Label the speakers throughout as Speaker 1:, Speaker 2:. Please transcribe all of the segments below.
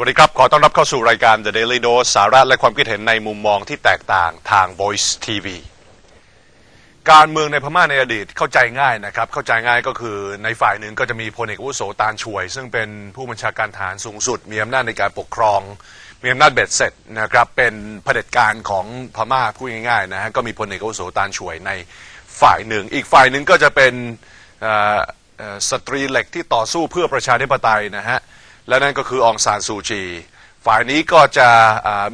Speaker 1: วัสดีครับ ขอต้อนรับเข้าสู่รายการ The Daily Dose สาระและความคิดเห็นในมุมมองที่แตกต่างทาง Voice TV การเมืองในพม่าในอดีตเข้าใจง่ายนะครับ เข้าใจง่ายก็คือในฝ่ายหนึ่งก็จะมีพลเอกวุโสตานช่วย ซึ่งเป็นผู้บัญชาการทหารสูงสุด มีอำนาจในการปกครอง มีอำนาจเบ็ดเสร็จนะครับ เป็นเผด็จการของพม่าพูดง่ายๆนะฮะ ก็มีพลเอกวุโสตานช่วยในฝ่ายหนึ่ง อีกฝ่ายหนึ่งก็จะเป็นสตรีเหล็กที่ต่อสู้เพื่อประชาธิปไตยนะฮะ และนั่นก็คือองซานซูจี ฝ่ายนี้ก็จะ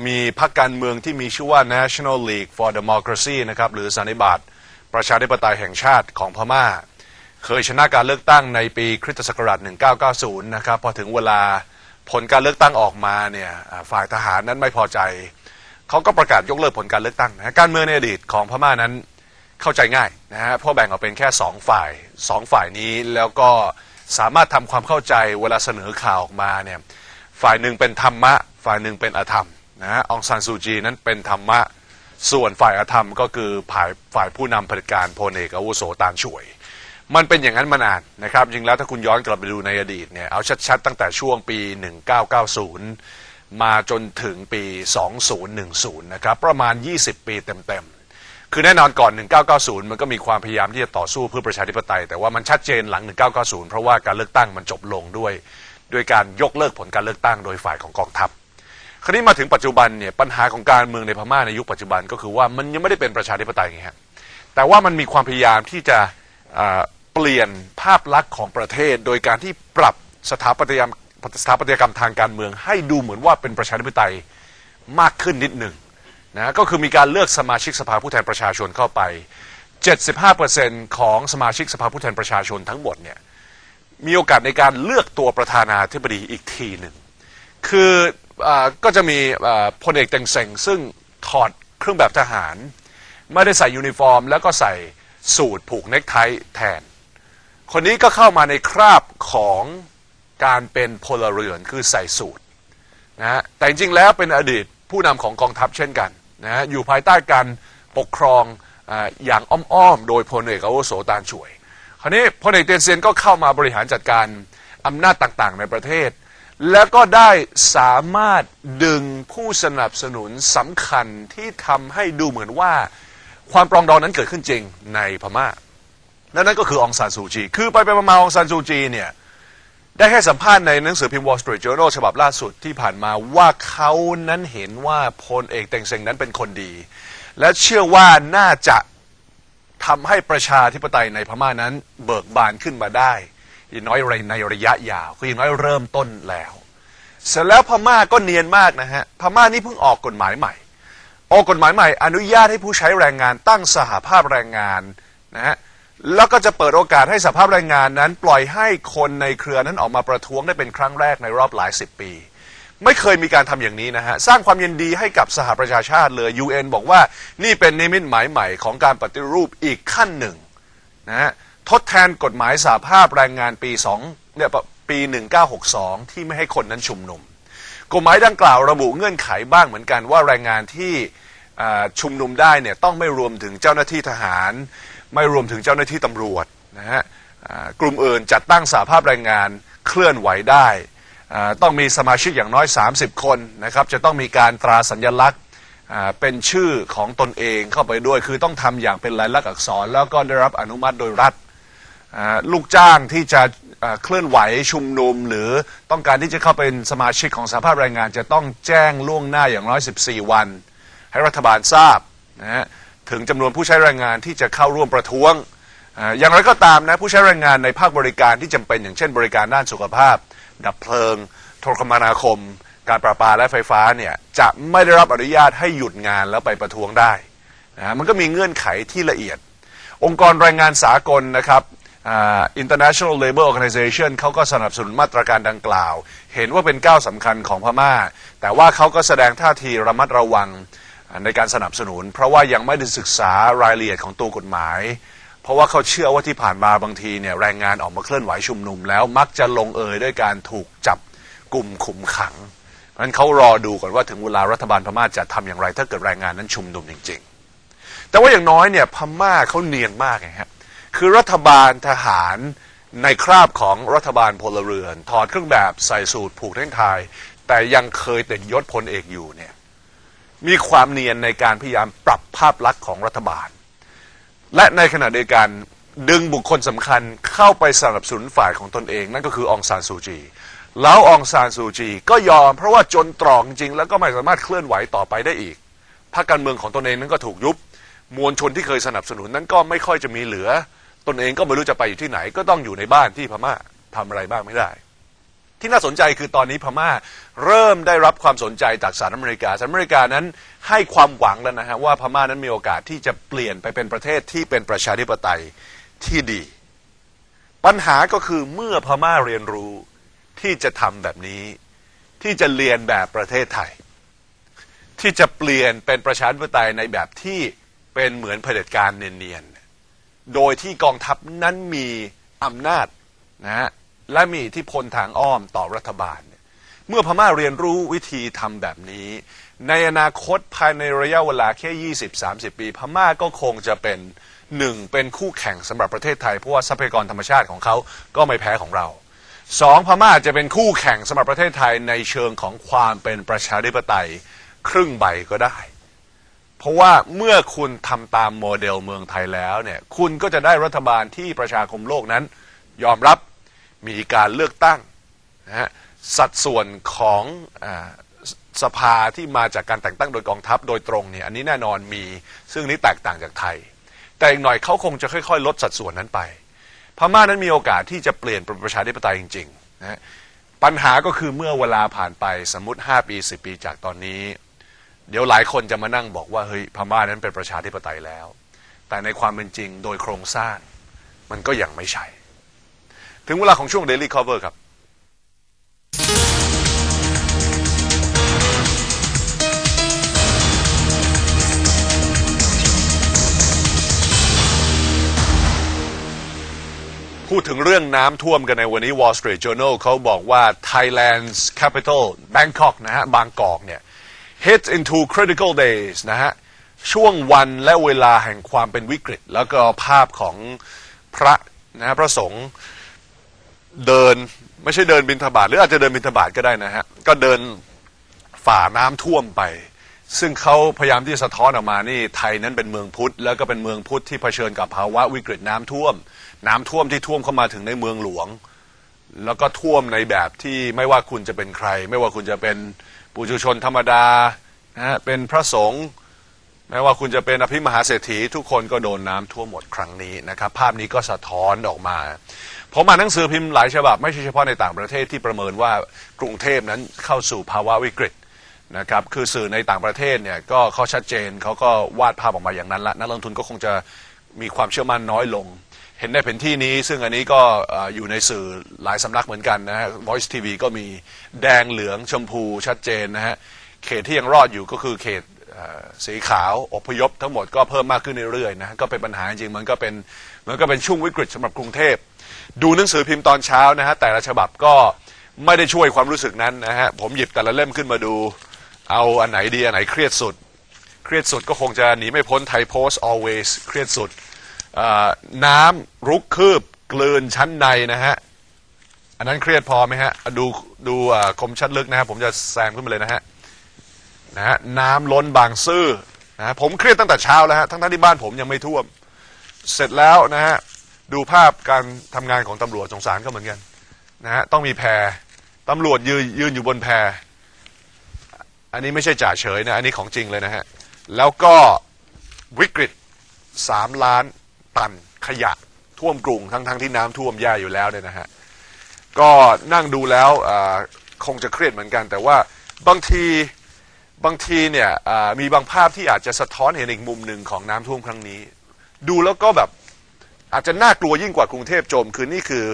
Speaker 1: มีพรรคการเมืองที่มีชื่อว่า National League for Democracy นะครับหรือสันนิบาตประชาธิปไตยแห่งชาติของพม่า เคยชนะการเลือกตั้งในปีคริสตศักราช 1990 นะครับพอถึงเวลาผลการเลือกตั้งออกมาเนี่ยฝ่ายทหารนั้นไม่พอใจ เขาก็ประกาศยกเลิกผลการเลือกตั้งนะการเมืองในอดีตของพม่านั้นเข้าใจง่ายนะฮะเพราะแบ่งออกเป็นแค่สองฝ่ายสองฝ่ายนี้แล้วก็ สามารถทำความเข้าใจเวลาเสนอข่าวออกมาเนี่ยฝ่ายหนึ่งเป็นธรรมะ ฝ่ายหนึ่งเป็นอธรรมนะฮะองซานซูจีนั้นเป็นธรรมะ ส่วนฝ่ายอธรรมก็คือฝ่ายฝ่ายผู้นำเผด็จการพลเอกอาวุโสตานช่วย มันเป็นอย่างนั้นมานานนะครับจริงแล้วถ้าคุณย้อนกลับไปดูในอดีตเนี่ยเอาชัดๆตั้งแต่ช่วงปี 1990 มาจนถึงปี 2010 นะครับประมาณ 20 ปีเต็มๆ คือแน่นอนก่อน 1990 มันก็มีความพยายามที่จะต่อสู้เพื่อประชาธิปไตย แต่ว่ามันชัดเจนหลัง 1990 เพราะว่าการเลือกตั้งมันจบลงด้วย ด้วยการยกเลิกผลการเลือกตั้งโดยฝ่ายของกองทัพ คราวนี้มาถึงปัจจุบันเนี่ยปัญหาของการเมืองในพม่าในยุคปัจจุบันก็คือว่ามันยังไม่ได้เป็นประชาธิปไตยไงฮะแต่ว่ามันมีความพยายามที่จะเปลี่ยนภาพลักษณ์ของประเทศ โดยการที่ปรับสถาปัตยกรรมสถาปัตยกรรมทางการเมือง ให้ดูเหมือนว่าเป็นประชาธิปไตยมากขึ้นนิดหนึ่ง นะก็คือมีการเลือกสมาชิกสภาผู้แทนประชาชนเข้าไป 75%ของสมาชิกสภาผู้แทนประชาชนทั้งหมดเนี่ยมีโอกาสในการเลือกตัวประธานาธิบดีอีกทีหนึ่ง คืออก็จะมีพลเอกเต็งเซ็งซึ่งถอดเครื่องแบบทหาร ไม่ได้ใส่ยูนิฟอร์ม แล้วก็ใส่สูทผูกเนคไทแทน คนนี้ก็เข้ามาในคราบของการเป็นพลเรือนคือใส่สูทนะฮะแต่จริงๆแล้วเป็นอดีตผู้นำของกองทัพเช่นกัน นะฮะอยู่ภายใต้การปกครองออย่างอ้อมๆ โดยพลเอกอาวุโสตานช่วย คราวนี้พลเอกเตียนเซียนก็เข้ามาบริหารจัดการอำนาจต่างๆ ในประเทศ แล้วก็ได้สามารถดึงผู้สนับสนุนสำคัญที่ทำให้ดูเหมือนว่าความปรองดองนั้นเกิดขึ้นจริงในพม่าและนั่นก็คือองซานซูจี คือไปไปมาๆองซานซูจีเนี่ย ได้ให้สัมภาษณ์ในหนังสือพิมพ์ Wall Street Journal ฉบับล่าสุดที่ผ่านมาว่าเขานั้นเห็นว่าพลเอกเต็งเซ็งนั้นเป็นคนดี และเชื่อว่าน่าจะทำให้ประชาธิปไตยในพม่านั้นเบิกบานขึ้นมาได้อย่างน้อยในระยะยาวคืออย่างน้อยเริ่มต้นแล้ว เสร็จแล้วพม่าก็เนียนมากนะฮะพม่านี่เพิ่งออกกฎหมายใหม่ ออกกฎหมายใหม่ อนุญาตให้ผู้ใช้แรงงานตั้งสหภาพแรงงานนะฮะ แล้วก็จะเปิดโอกาสให้สหภาพแรงงานนั้น ปล่อยให้คนในเครือนั้นออกมาประท้วงได้เป็นครั้งแรกในรอบหลายสิบปี ไม่เคยมีการทำอย่างนี้นะฮะ สร้างความยินดีให้กับสหประชาชาติเลย UN บอกว่านี่เป็นนิมิตหมายใหม่ของการปฏิรูปอีกขั้นหนึ่งนะฮะทดแทนกฎหมายสหภาพแรงงานปี2เนี่ยปี 1962 ที่ไม่ให้คนนั้นชุมนุม กฎหมายดังกล่าวระบุเงื่อนไขบ้างเหมือนกันว่าแรงงานที่ชุมนุมได้เนี่ยต้องไม่รวมถึงเจ้าหน้าที่ทหาร ไม่รวมถึงเจ้าหน้าที่ตำรวจนะฮะอ่ากลุ่มอื่นจัดตั้งสหภาพแรงงานเคลื่อนไหวได้อ่าต้องมีสมาชิกอย่างน้อย 30 คนนะครับจะต้องมีการตราสัญลักษณ์อ่าเป็นชื่อของตนเองเข้าไปด้วย คือต้องทำอย่างเป็นลายลักษณ์อักษร แล้วก็ได้รับอนุมัติโดยรัฐ อ่าลูกจ้างที่จะอ่าเคลื่อนไหวชุมนุม หรือต้องการที่จะเข้าเป็นสมาชิกของสหภาพแรงงาน จะต้องแจ้งล่วงหน้าอย่างน้อย 14 วัน ให้รัฐบาลทราบนะฮะ ถึงจำนวนผู้ใช้แรงงานที่จะเข้าร่วมประท้วงอ่าอย่างไรก็ตามนะผู้ใช้แรงงานในภาคบริการที่จำเป็นอย่างเช่น บริการด้านสุขภาพ ดับเพลิง โทรคมนาคม การประปาและไฟฟ้าเนี่ยจะไม่ได้รับอนุญาตให้หยุดงานแล้วไปประท้วงได้นะฮะมันก็มีเงื่อนไขที่ละเอียด องค์กรแรงงานสากลนะครับอ่า International Labour Organization เขาก็สนับสนุนมาตรการดังกล่าว เห็นว่าเป็นก้าวสำคัญของพม่า แต่ว่าเขาก็แสดงท่าทีระมัดระวัง ในการสนับสนุน เพราะว่ายังไม่ได้ศึกษารายละเอียดของตัวกฎหมาย เพราะว่าเขาเชื่อว่าที่ผ่านมาบางทีเนี่ยแรงงานออกมาเคลื่อนไหวชุมนุม แล้วมักจะลงเอยด้วยการถูกจับกลุ่มขุมขังเพราะฉะนั้นเขารอดูก่อนว่าถึงเวลารัฐบาลพม่าจะทำอย่างไร ถ้าเกิดแรงงานนั้นชุมนุมจริง ๆ แต่ว่าอย่างน้อยเนี่ยพม่าเขาเนียนมากไงฮะคือรัฐบาลทหารในคราบของรัฐบาลพลเรือน ถอดเครื่องแบบใส่สูตรผูกเท้งทาย แต่ยังเคยติดยศพลเอกอยู่เนี่ย มีความเนียนในการพยายามปรับภาพลักษณ์ของรัฐบาล และในขณะเดียวกันดึงบุคคลสำคัญเข้าไปสนับสนุนฝ่ายของตนเอง นั่นก็คือองซานซูจี แล้วองซานซูจี ก็ยอมเพราะว่าจนตรอกจริงแล้วก็ไม่สามารถเคลื่อนไหวต่อไปได้อีกพรรคการเมืองของตนเองนั้นก็ถูกยุบมวลชนที่เคยสนับสนุนนั้นก็ไม่ค่อยจะมีเหลือ ตนเองก็ไม่รู้จะไปอยู่ที่ไหน ก็ต้องอยู่ในบ้านที่พม่าทำอะไรบ้างไม่ได้ ที่น่าสนใจคือตอนนี้พม่าเริ่มได้รับความสนใจจากสหรัฐอเมริกาสหรัฐอเมริกานั้นให้ความหวังแล้วนะฮะว่าพม่านั้นมีโอกาสที่จะเปลี่ยนไปเป็นประเทศที่เป็นประชาธิปไตยที่ดี ปัญหาก็คือเมื่อพม่าเรียนรู้ที่จะทำแบบนี้ ที่จะเรียนแบบประเทศไทย ที่จะเปลี่ยนเป็นประชาธิปไตยในแบบที่เป็นเหมือนเผด็จการเนียนๆโดยที่กองทัพนั้นมีอำนาจนะฮะ และมีอิทธิพลทางอ้อมต่อรัฐบาล เมื่อพม่าเรียนรู้วิธีทำแบบนี้ ในอนาคตภายในระยะเวลาแค่ 20-30 ปี พม่าก็คงจะเป็นหนึ่งเป็นคู่แข่งสำหรับประเทศไทย เพราะว่าทรัพยากรธรรมชาติของเขาก็ไม่แพ้ของเราสองพม่าจะเป็นคู่แข่งสำหรับประเทศไทยในเชิงของความเป็นประชาธิปไตยครึ่งใบก็ได้ เพราะว่าเมื่อคุณทำตามโมเดลเมืองไทยแล้วเนี่ยคุณก็จะได้รัฐบาลที่ประชาคมโลกนั้น ยอมรับ มีการเลือกตั้งนะฮะสัดส่วนของอสภาที่มาจากการแต่งตั้งโดยกองทัพโดยตรงเนี่ยอันนี้แน่นอนมีซึ่งนี้แตกต่างจากไทย แต่อีกหน่อยเขาคงจะค่อย ๆ ลดสัดส่วนนั้นไป พม่านั้นมีโอกาสที่จะเปลี่ยนเป็นประชาธิปไตยจริงๆนะฮะปัญหาก็คือเมื่อเวลาผ่านไปสมมติ 5 ปี 10 ปีจากตอนนี้ เดี๋ยวหลายคนจะมานั่งบอกว่าเฮ้ยพม่านั้นเป็นประชาธิปไตยแล้ว แต่ในความเป็นจริงโดยโครงสร้างมันก็ยังไม่ใช่ ถึงเวลาของช่วง Daily Cover ครับ พูดถึงเรื่องน้ำท่วมกันในวันนี้ Wall Street Journal เขาบอกว่า Thailand's capital Bangkok นะฮะ บางกอกเนี่ย hit into critical days นะฮะ ช่วงวันและเวลาแห่งความเป็นวิกฤต แล้วก็ภาพของพระนะฮะพระสงฆ์ เดินไม่ใช่เดินบินทบาทหรืออาจจะเดินบินทบาทก็ได้นะฮะก็เดินฝ่าน้ำท่วมไป ซึ่งเขาพยายามที่จะสะท้อนออกมานี่ไทยนั้นเป็นเมืองพุทธ แล้วก็เป็นเมืองพุทธที่เผชิญกับภาวะวิกฤตน้ำท่วม น้ำท่วมที่ท่วมเข้ามาถึงในเมืองหลวง แล้วก็ท่วมในแบบที่ไม่ว่าคุณจะเป็นใคร ไม่ว่าคุณจะเป็นปุถุชนธรรมดานะฮะเป็นพระสงฆ์แม้ว่าคุณจะเป็นอภิมหาเศรษฐีทุกคนก็โดนน้ำท่วมหมดครั้งนี้นะครับ ภาพนี้ก็สะท้อนออกมา ผมอ่านหนังสือพิมพ์หลายฉบับ ไม่ใช่เฉพาะในต่างประเทศที่ประเมินว่ากรุงเทพนั้นเข้าสู่ภาวะวิกฤตนะครับคือสื่อในต่างประเทศเนี่ยก็เขาชัดเจนเขาก็วาดภาพออกมาอย่างนั้นละนักลงทุนก็คงจะมีความเชื่อมั่นน้อยลง เห็นในแผนที่นี้ ซึ่งอันนี้ก็อยู่ในสื่อหลายสำนักเหมือนกันนะฮะ Voice TV ก็มีแดงเหลืองชมพูชัดเจนนะฮะเขตที่ยังรอดอยู่ก็คือเขตสีขาวอพยพทั้งหมดก็เพิ่มมากขึ้นเรื่อยๆนะก็เป็นปัญหาจริงมันก็เป็นมันก็เป็นช่วงวิกฤตสำหรับกรุงเทพ ดูหนังสือพิมพ์ตอนเช้านะฮะแต่ละฉบับก็ไม่ได้ช่วยความรู้สึกนั้นนะฮะผมหยิบแต่ละเล่มขึ้นมาดู เอาอันไหนดีอันไหนเครียดสุด เครียดสุดก็คงจะหนีไม่พ้นไทยโพสต์ always เครียดสุดน้ำรุกคืบกลืนชั้นในนะฮะอันนั้นเครียดพอไหมฮะดูดูคมชัดลึกนะฮะผมจะแซมขึ้นมาเลยนะฮะนะฮะน้ำล้นบางซื่อนะฮะผมเครียดตั้งแต่เช้าแล้วฮะทั้งที่บ้านผมยังไม่ท่วม เสร็จแล้วนะฮะ ดูภาพการทำงานของตำรวจสงสารก็เหมือนกันนะฮะต้องมีแพรตำรวจยืนยืนอยู่บนแพรอันนี้ไม่ใช่จ่าเฉยนะ อันนี้ของจริงเลยนะฮะ แล้วก็วิกฤตสามล้านตันขยะท่วมกรุงทั้งทั้งที่น้ำท่วมแย่อยู่แล้วเนี่ยนะฮะ ก็นั่งดูแล้วคงจะเครียดเหมือนกัน แต่ว่าบางทีบางทีเนี่ยมีบางภาพที่อาจจะสะท้อนเห็นอีกมุมหนึ่งของน้ำท่วมครั้งนี้ ดูแล้วก็แบบ อาจจะน่ากลัวยิ่งกว่ากรุงเทพโจม คือนี่คือ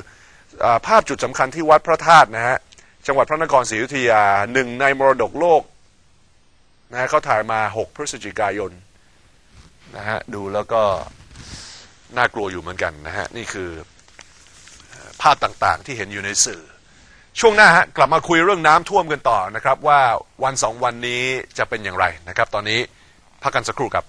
Speaker 1: อภาพจุดสำคัญที่วัดพระธาตุนะฮะจังหวัดพระนครศรีอยุธยาหนึ่งในมรดกโลกนะฮะเขาถ่ายมา 6 พฤศจิกายนนะฮะดูแล้วก็น่ากลัวอยู่เหมือนกันนะฮะนี่คือเอ่อภาพต่างๆที่เห็นอยู่ในสื่อ ช่วงหน้าฮะกลับมาคุยเรื่องน้ำท่วมกันต่อนะครับ ว่าวันสองวันนี้จะเป็นอย่างไรนะครับ ตอนนี้พักกันสักครู่ครับ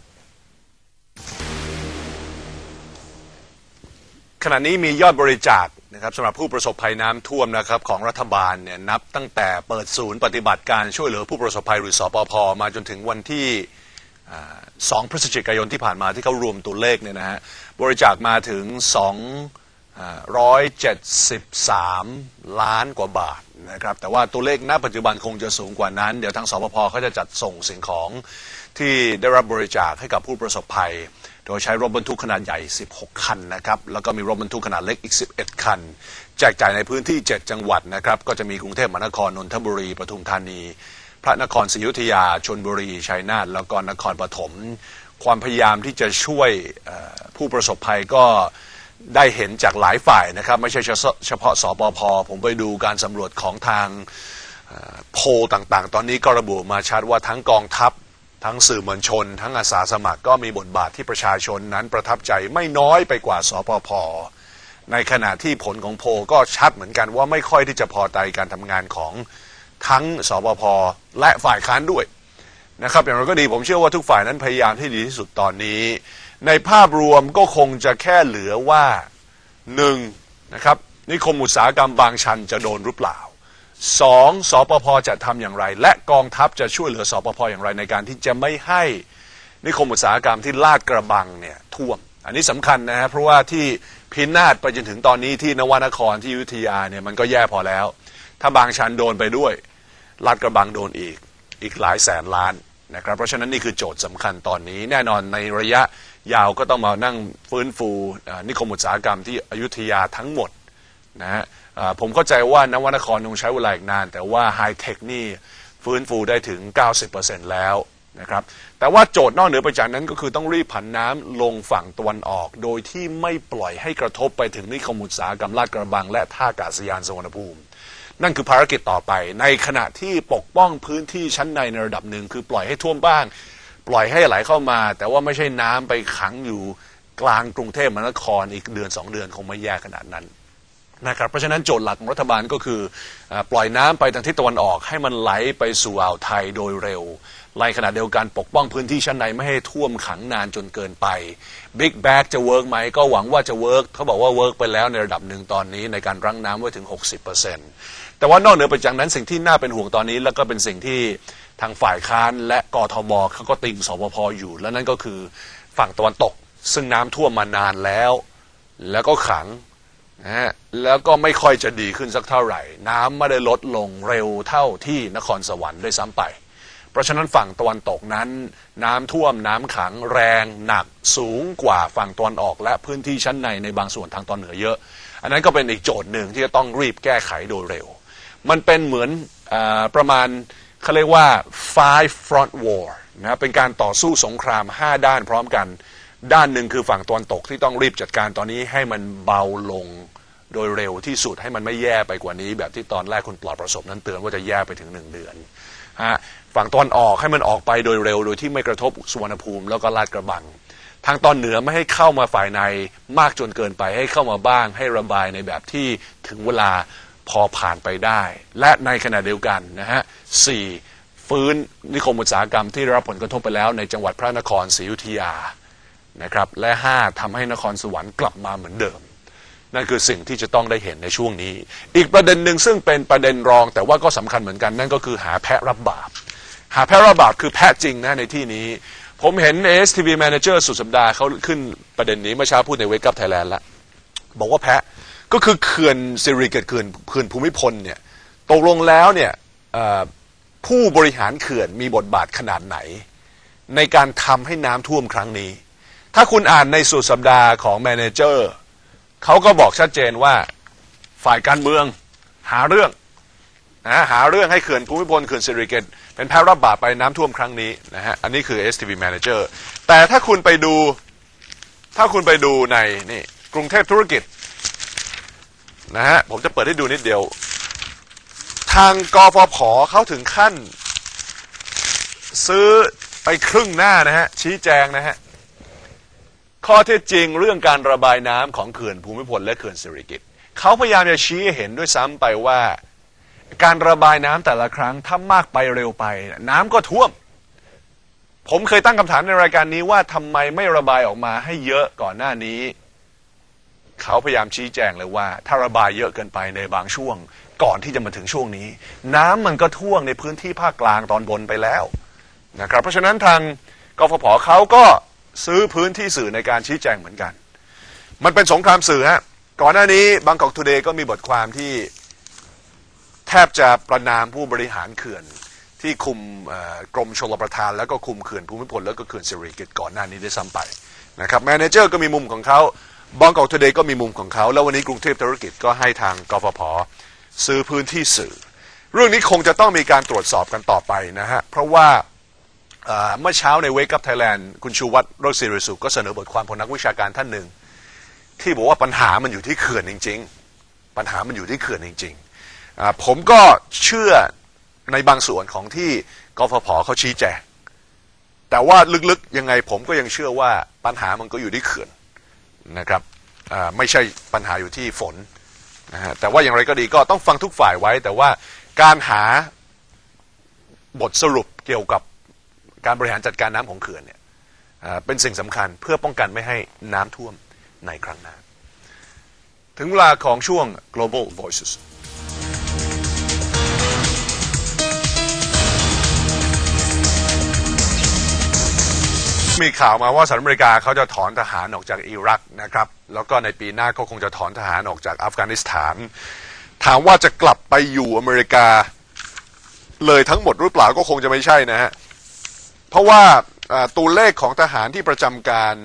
Speaker 1: ขณะนี้มียอดบริจาคนะครับสำหรับผู้ประสบภัยน้ำท่วมนะครับของรัฐบาลเนี่ยนับตั้งแต่เปิดศูนย์ปฏิบัติการช่วยเหลือผู้ประสบภัยหรือสปพมาจนถึงวันที่อ่า2พฤศจิกายนที่ผ่านมาที่เขารวมตัวเลขเนี่ยนะฮะบริจาคมาถึง273 ล้านกว่าบาทนะครับแต่ว่าตัวเลขณปัจจุบันคงจะสูงกว่านั้น เดี๋ยวทางสปพเขาจะจัดส่งสิ่งของที่ได้รับบริจาคให้กับผู้ประสบภัย โดยใช้รถบรรทุกขนาดใหญ่ 16 คันนะครับ แล้วก็มีรถบรรทุกขนาดเล็กอีก 11 คัน แจกจ่ายในพื้นที่ 7 จังหวัดนะครับ ก็จะมีกรุงเทพมหานคร นนทบุรี ปทุมธานี พระนครศรีอยุธยา ชนบุรี ชัยนาท แล้วก็นครปฐม ความพยายามที่จะช่วยผู้ประสบภัยก็ได้เห็นจากหลายฝ่ายนะครับ ไม่ใช่เฉพาะสปพผมไปดูการสำรวจของทางโพต่างๆ ตอนนี้ก็ระบุมาชัดว่าทั้งกองทัพ ทั้งสื่อมวลชน ทั้งอาสาสมัครก็มีบทบาทที่ประชาชนนั้นประทับใจไม่น้อยไปกว่าสปพในขณะที่ผลของโพก็ชัดเหมือนกันว่าไม่ค่อยที่จะพอใจการทำงานของทั้งสปพและฝ่ายค้านด้วยนะครับอย่างไรก็ดีผมเชื่อว่าทุกฝ่ายนั้นพยายามที่ดีที่สุดตอนนี้ ในภาพรวมก็คงจะแค่เหลือว่าหนึ่งนะครับนิคมอุตสาหกรรมบางชันจะโดนหรือเปล่า สองสปพจะทำอย่างไร และกองทัพจะช่วยเหลือสปพอย่างไรในการที่จะไม่ให้นิคมอุตสาหกรรมที่ลาดกระบังเนี่ยท่วม อันนี้สำคัญนะฮะเพราะว่าที่พินาศไปจนถึงตอนนี้ที่นวนครที่อยุธยาเนี่ยมันก็แย่พอแล้ว ถ้าบางชันโดนไปด้วยลาดกระบังโดนอีกอีกหลายแสนล้านนะครับเพราะฉะนั้นนี่คือโจทย์สำคัญตอนนี้ แน่นอนในระยะยาวก็ต้องมานั่งฟื้นฟูนิคมอุตสาหกรรมที่อยุธยาทั้งหมด นะฮะผมเข้าใจว่านวนครคงใช้เวลาอีกนาน แต่ว่าไฮเทคนี่ฟื้นฟูได้ถึง 90%แล้วนะครับแต่ว่าโจทย์นอกเหนือไปจากนั้นก็คือต้องรีบผันน้ำลงฝั่งตะวันออก โดยที่ไม่ปล่อยให้กระทบไปถึงนิคมอุตสาหกรรมลาดกระบัง และท่ากาศยานสุวรรณภูมิ นั่นคือภารกิจต่อไป ในขณะที่ปกป้องพื้นที่ชั้นในในระดับหนึ่งคือปล่อยให้ท่วมบ้าง ปล่อยให้ไหลเข้ามา แต่ว่าไม่ใช่น้ำไปขังอยู่กลางกรุงเทพมหานครอีกเดือนสองเดือนคงไม่แย่ขนาดนั้น นะครับเพราะฉะนั้นโจทย์หลักของรัฐบาลก็คืออปล่อยน้ำไปทางทิศตะวันออก ให้มันไหลไปสู่อ่าวไทยโดยเร็วในขณะเดียวกันปกป้องพื้นที่ชั้นในไม่ให้ท่วมขังนานจนเกินไปบิ๊กแบ็กจะเวิร์กไหมก็หวังว่าจะเวิร์กเขาบอกว่าเวิร์กไปแล้วในระดับหนึ่งตอนนี้ในการรั้งน้ำไว้ถึง 60%แต่ว่านอกเหนือไปจากนั้นสิ่งที่น่าเป็นห่วงตอนนี้ แล้วก็เป็นสิ่งที่ทางฝ่ายค้านและกทมเขาก็ติงสปพอยู่ และนั่นก็คือฝั่งตะวันตก ซึ่งน้ำท่วมมานานแล้ว แล้วก็ขัง นะฮะแล้วก็ไม่ค่อยจะดีขึ้นสักเท่าไหร่ น้ำไม่ได้ลดลงเร็วเท่าที่นครสวรรค์ด้วยซ้ำไป เพราะฉะนั้นฝั่งตะวันตกนั้น น้ำท่วมน้ำขังแรงหนักสูงกว่าฝั่งตะวันออก และพื้นที่ชั้นในในบางส่วนทางตอนเหนือเยอะ อันนั้นก็เป็นอีกโจทย์หนึ่งที่จะต้องรีบแก้ไขโดยเร็ว มันเป็นเหมือนอประมาณเขาเรียกว่า five front war นะเป็นการต่อสู้สงคราม 5 ด้านพร้อมกัน ด้านหนึ่งคือฝั่งตะวันตกที่ต้องรีบจัดการตอนนี้ให้มันเบาลง โดยเร็วที่สุดให้มันไม่แย่ไปกว่านี้ แบบที่ตอนแรกคุณปลอดประสบนั้นเตือนว่าจะแย่ไปถึงหนึ่งเดือนฮะฝั่งตะวันออกให้มันออกไปโดยเร็ว โดยที่ไม่กระทบสุวรรณภูมิแล้วก็ลาดกระบัง ทางตอนเหนือไม่ให้เข้ามาฝ่ายในมากจนเกินไปให้เข้ามาบ้าง ให้ระบายในแบบที่ถึงเวลาพอผ่านไปได้ และในขณะเดียวกันนะฮะสี่ฟื้นนิคมอุตสาหกรรมที่รับผลกระทบไปแล้วในจังหวัดพระนครศรีอยุธยานะครับและห้าทำให้นครสวรรค์กลับมาเหมือนเดิม นั่นคือสิ่งที่จะต้องได้เห็นในช่วงนี้ อีกประเด็นหนึ่งซึ่งเป็นประเด็นรอง แต่ว่าก็สำคัญเหมือนกันนั่นก็คือหาแพะรับบาป หาแพะรับบาปคือแพะจริงนะในที่นี้ ผมเห็น ASTV Manager สุดสัปดาห์เขาขึ้นประเด็นนี้เมื่อเช้าพูดในเวกับไทยแลนด์แล้วบอกว่าแพะก็คือเขื่อนสิริเกตเขื่อนเขื่อนภูมิพลเนี่ยตกลงแล้วเนี่ยผู้บริหารเขื่อนมีบทบาทขนาดไหน ในการทำให้น้ำท่วมครั้งนี้ ถ้าคุณอ่านในสุดสัปดาห์ของแม เขาก็บอกชัดเจนว่าฝ่ายการเมืองหาเรื่องนะหาเรื่องให้เขื่อนภูมิพลเขื่อนสิริเกตเป็นแพ้รับบาปไปน้ำท่วมครั้งนี้นะฮะอันนี้คือ STV Manager แต่ถ้าคุณไปดูถ้าคุณไปดูในนี่กรุงเทพธุรกิจนะฮะผมจะเปิดให้ดูนิดเดียว ทางกฟผเขาถึงขั้น ซื้อไปครึ่งหน้านะฮะชี้แจงนะฮะ ข้อเท็จจริงเรื่องการระบายน้ำของเขื่อนภูมิพลและเขื่อนสิริกิติ์เขาพยายามจะชี้ให้เห็นด้วยซ้ำไปว่า การระบายน้ำแต่ละครั้งถ้ามากไปเร็วไป น้ำก็ท่วม ผมเคยตั้งคำถามในรายการนี้ว่าทำไมไม่ระบายออกมาให้เยอะก่อนหน้านี้ เขาพยายามชี้แจงเลยว่า ถ้าระบายเยอะเกินไปในบางช่วง ก่อนที่จะมาถึงช่วงนี้ น้ำมันก็ท่วมในพื้นที่ภาคกลางตอนบนไปแล้วนะครับเพราะฉะนั้นทางกฟผเขาก็ ซื้อพื้นที่สื่อในการชี้แจงเหมือนกัน มันเป็นสงครามสื่อฮะ ก่อนหน้านี้บางกอกทูเดย์ก็มีบทความที่แทบจะประนามผู้บริหารเขื่อนที่คุมกรมชลประทาน แล้วก็คุมเขื่อนภูมิพลแล้วก็เขื่อนสิริกิตก่อนหน้านี้ได้ซ้ำไปนะครับแมเนเจอร์ก็มีมุมของเขาบางกอกทูเดย์ก็มีมุมของเขา แล้ววันนี้กรุงเทพธุรกิจก็ให้ทางกฟผซื้อพื้นที่สื่อ เรื่องนี้คงจะต้องมีการตรวจสอบกันต่อไปนะฮะเพราะว่า เมื่อเช้าใน Wake Up Thailand คุณชูวัตรโรจศิริสุขก็เสนอบทความของนักวิชาการท่านหนึ่ง ที่บอกว่าปัญหามันอยู่ที่เขื่อนจริง ๆ ปัญหามันอยู่ที่เขื่อนจริงๆผมก็เชื่อในบางส่วนของที่กฟผเขาชี้แจงแต่ว่าลึกๆยังไงผมก็ยังเชื่อว่าปัญหามันก็อยู่ที่เขื่อนนะครับไม่ใช่ปัญหาอยู่ที่ฝนนะฮะแต่ว่าอย่างไรก็ดีก็ต้องฟังทุกฝ่ายไว้ แต่ว่าการหาบทสรุปเกี่ยวกับ การบริหารจัดการน้ำของเขื่อนเนี่ยเป็นสิ่งสำคัญเพื่อป้องกันไม่ให้น้ำท่วมในครั้งหน้า ถึงเวลาของช่วง global voices มีข่าวมาว่าสหรัฐอเมริกาเขาจะถอนทหารออกจากอิรักนะครับ แล้วก็ในปีหน้าก็คงจะถอนทหารออกจากอัฟกานิสถาน ถามว่าจะกลับไปอยู่อเมริกาเลยทั้งหมดหรือเปล่าก็คงจะไม่ใช่นะฮะ เพราะว่าตัวเลขของทหารที่ประจำการ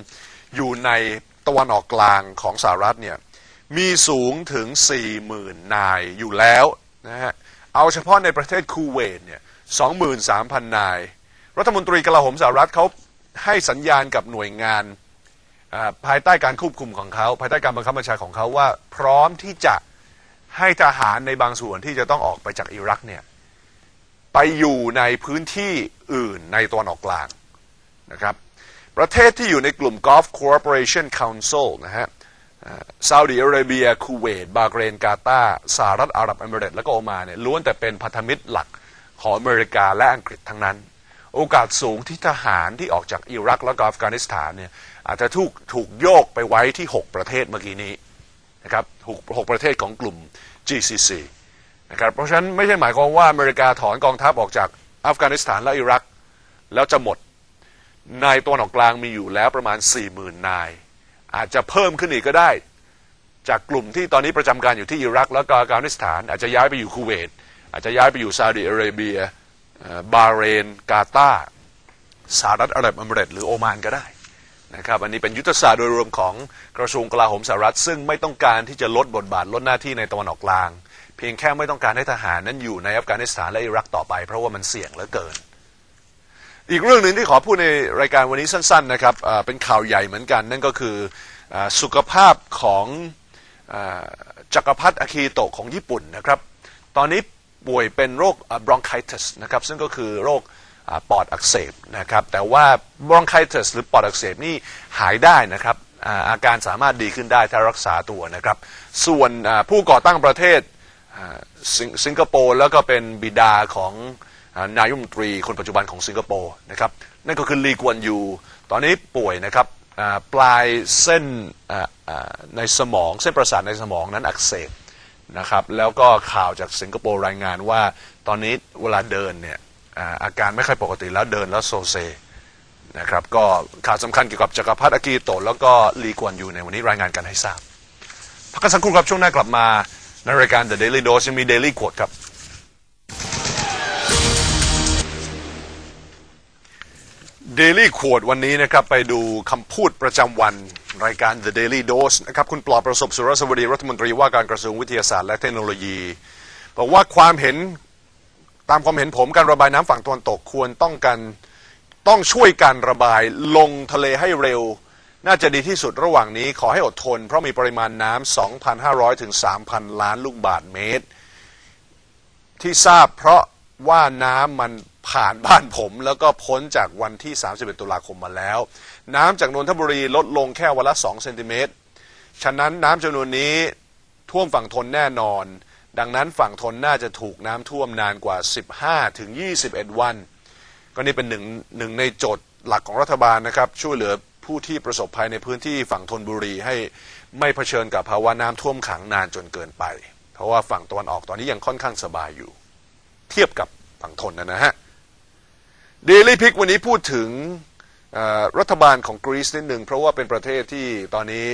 Speaker 1: อยู่ในตะวันออกกลางของสหรัฐเนี่ยมีสูงถึง 40,000 นายอยู่แล้วนะฮะเอาเฉพาะในประเทศคูเวตเนี่ย23,000 นาย รัฐมนตรีกลาโหมสหรัฐเขาให้สัญญาณกับหน่วยงานภายใต้การควบคุมของเขา ภายใต้การบังคับบัญชาของเขาว่า พร้อมที่จะให้ทหารในบางส่วนที่จะต้องออกไปจากอิรักเนี่ยไปอยู่ในพื้นที่ อื่นในตะวันออกกลางนะครับประเทศที่อยู่ในกลุ่ม Gulf Cooperation Council นะฮะซาอุดิอาระเบีย คูเวต บาห์เรน กาตาสหรัฐอาหรับเอมิเรตและก็โอมานเนี่ยล้วนแต่เป็นพันธมิตรหลักของอเมริกาและอังกฤษทั้งนั้น โอกาสสูงที่ทหารที่ออกจากอิรักและก็อัฟกานิสถานเนี่ยอาจจะถูกถูกโยกไปไว้ที่ 6 ประเทศเมื่อกี้นี้นะครับหกหกประเทศของกลุ่ม GCC นะครับเพราะฉะนั้นไม่ใช่หมายความว่าอเมริกาถอนกองทัพออกจาก อัฟกานิสถานและอิรัก แล้วจะหมดในตัวนออกกลางมีอยู่แล้วประมาณ40,000นาย อาจจะเพิ่มขึ้นอีกก็ได้ จากกลุ่มที่ตอนนี้ประจำการอยู่ที่อิรัก แล้วก็อัฟกานิสถาน อาจจะย้ายไปอยู่คูเวตอาจจะย้ายไปอยู่ซาอุดิอาระเบีย บาเรน กาตาร์สหรัฐอาหรับเอมิเรตส์หรือโอมานก็ได้นะครับอันนี้เป็นยุทธศาสตร์โดยรวมของกระทรวงกลาโหมสหรัฐ ซึ่งไม่ต้องการที่จะลดบทบาทลดหน้าที่ในตะวันออกกลาง เพียงแค่ไม่ต้องการให้ทหารนั้นอยู่ในอัฟกานิสถานและอิรักต่อไป เพราะว่ามันเสี่ยงเหลือเกิน อีกเรื่องหนึ่งที่ขอพูดในรายการวันนี้สั้นๆนะครับเป็นข่าวใหญ่เหมือนกัน นั่นก็คืออสุขภาพของอจักรพรรดิอาคิโตะของญี่ปุ่นนะครับ ตอนนี้ป่วยเป็นโรคบรองไคติสนะครับซึ่งก็คือโรคอปอดอักเสบนะครับแต่ว่าบรองไคติสหรือปอดอักเสบนี่หายได้นะครับอาการสามารถดีขึ้นได้ถ้ารักษาตัวนะครับ ส่วนผู้ก่อตั้งประเทศ สิงสิงคโปร์แล้วก็เป็นบิดาของอนายมนตรีคนปัจจุบันของสิงคโปร์นะครับนั่นก็คือลีกวนยูตอนนี้ป่วยนะครับปลายเส้นในสมอง เส้นประสาทในสมองนั้นอักเสบนะครับแล้วก็ข่าวจากสิงคโปร์รายงานว่า ตอนนี้เวลาเดินเนี่ยอาการไม่ค่อยปกติแล้วเดินแล้วโซเซนะครับก็ข่าวสำคัญเกี่ยวกับจักรพรรดิอากิโตะแล้วก็ลีกวนยูในวันนี้รายงานกันให้ทราบพักกันสักครู่ครับช่วงหน้ากลับมา ในรายการ The Daily Dose ยังมี Daily Quote ครับ Daily Quote วันนี้นะครับ ไปดูคำพูดประจำวันรายการ The Daily Dose นะครับ คุณปลอบประสบสุรสวัสดีรัฐมนตรีว่าการกระทรวงวิทยาศาสตร์และเทคโนโลยี บอกว่าความเห็นตามความเห็นผมการระบายน้ำฝั่งตะวันตกควรต้องกันต้องช่วยการระบายลงทะเลให้เร็ว น่าจะดีที่สุดระหว่างนี้ขอให้อดทน เพราะมีปริมาณน้ำ2,500ถึง3,000 ล้านลูกบาทเมตร ที่ทราบเพราะว่าน้ำมันผ่านบ้านผมแล้วก็พ้นจากวันที่ 31 ตุลาคมมาแล้ว น้ำจากนนทบุรีลดลงแค่วันละ 2 เซนติเมตร ฉะนั้นน้ำจำนวนนี้ท่วมฝั่งทนแน่นอน ดังนั้นฝั่งทนน่าจะถูกน้ำท่วมนานกว่า 15 ถึง 21 วัน ก็นี่เป็นหนึ่งหนึ่งในโจทย์หลักของรัฐบาลนะครับ ช่วยเหลือ ผู้ที่ประสบภัยในพื้นที่ฝั่งธนบุรีให้ไม่เผชิญกับภาวะน้ำท่วมขังนานจนเกินไป เพราะว่าฝั่งตะวันออกตอนนี้ยังค่อนข้างสบายอยู่ เทียบกับฝั่งทนนะนะฮะเดลี่พิกวันนี้พูดถึงรัฐบาลของกรีซนิดหนึ่งเพราะว่าเป็นประเทศที่ตอนนี้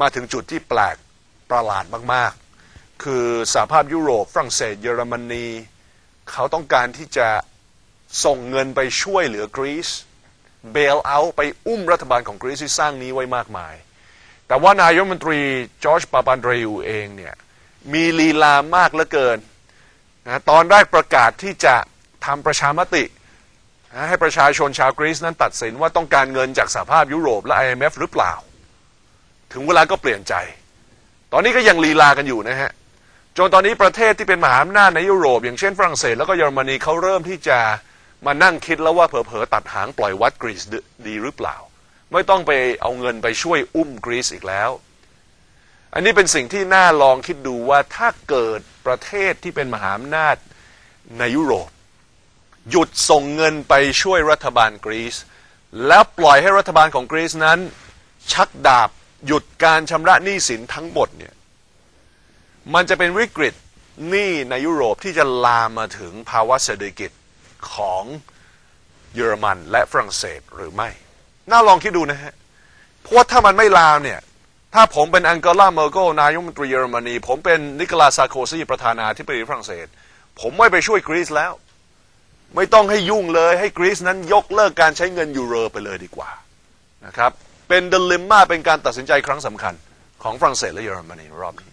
Speaker 1: มาถึงจุดที่แปลกประหลาดมากๆ คือสหภาพยุโรปฝรั่งเศส เยอรมนี เขาต้องการที่จะส่งเงินไปช่วยเหลือกรีซ เบลเอาไปอุ้มรัฐบาลของกรีซที่สร้างนี้ไว้มากมาย แต่ว่านายกรัฐมนตรีจอร์จปาปันเดริวเองเนี่ยมีลีลามากเหลือเกินนะตอนแรกประกาศที่จะทำประชามตินะให้ประชาชนชาวกรีซนั้นตัดสินว่าต้องการเงินจากสหภาพยุโรปและ IMF หรือเปล่า ถึงเวลาก็เปลี่ยนใจ ตอนนี้ก็ยังลีลากันอยู่นะฮะจนตอนนี้ประเทศที่เป็นมหาอำนาจในยุโรป อย่างเช่นฝรั่งเศสแล้วก็เยอรมนีเขาเริ่มที่จะ มานั่งคิดแล้วว่าเผลอๆตัดหางปล่อยวัดกรีซดีหรือเปล่า ไม่ต้องไปเอาเงินไปช่วยอุ้มกรีซอีกแล้ว อันนี้เป็นสิ่งที่น่าลองคิดดูว่าถ้าเกิดประเทศที่เป็นมหาอำนาจในยุโรป หยุดส่งเงินไปช่วยรัฐบาลกรีซแล้วปล่อยให้รัฐบาลของกรีซนั้น ชักดาบหยุดการชำระหนี้สินทั้งหมดเนี่ยมันจะเป็นวิกฤตหนี้ในยุโรปที่จะลามมาถึงภาวะเศรษฐกิจ ของเยอรมันและฝรั่งเศสหรือไม่ น่าลองคิดดูนะฮะ เพราะถ้ามันไม่ลามเนี่ย ถ้าผมเป็นอังเกลาเมอร์เกนายกรัฐมนตรีเยอรมนี ผมเป็นนิโคลัสซาโคซีประธานาธิบดีฝรั่งเศส ผมไม่ไปช่วยกรีซแล้ว ไม่ต้องให้ยุ่งเลยให้กรีซนั้นยกเลิกการใช้เงินยูโรไปเลยดีกว่านะครับ เป็นดิเลมม่าเป็นการตัดสินใจครั้งสำคัญของฝรั่งเศสและเยอรมนีรอบนี้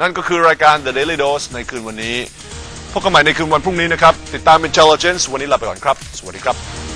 Speaker 1: นั่นก็คือรายการ The Daily Dose ในคืนวันนี้ พบกันใหม่ในคืนวันพรุ่งนี้นะครับ ติดตาม Intelligence วันนี้ลาไปก่อนครับ สวัสดีครับ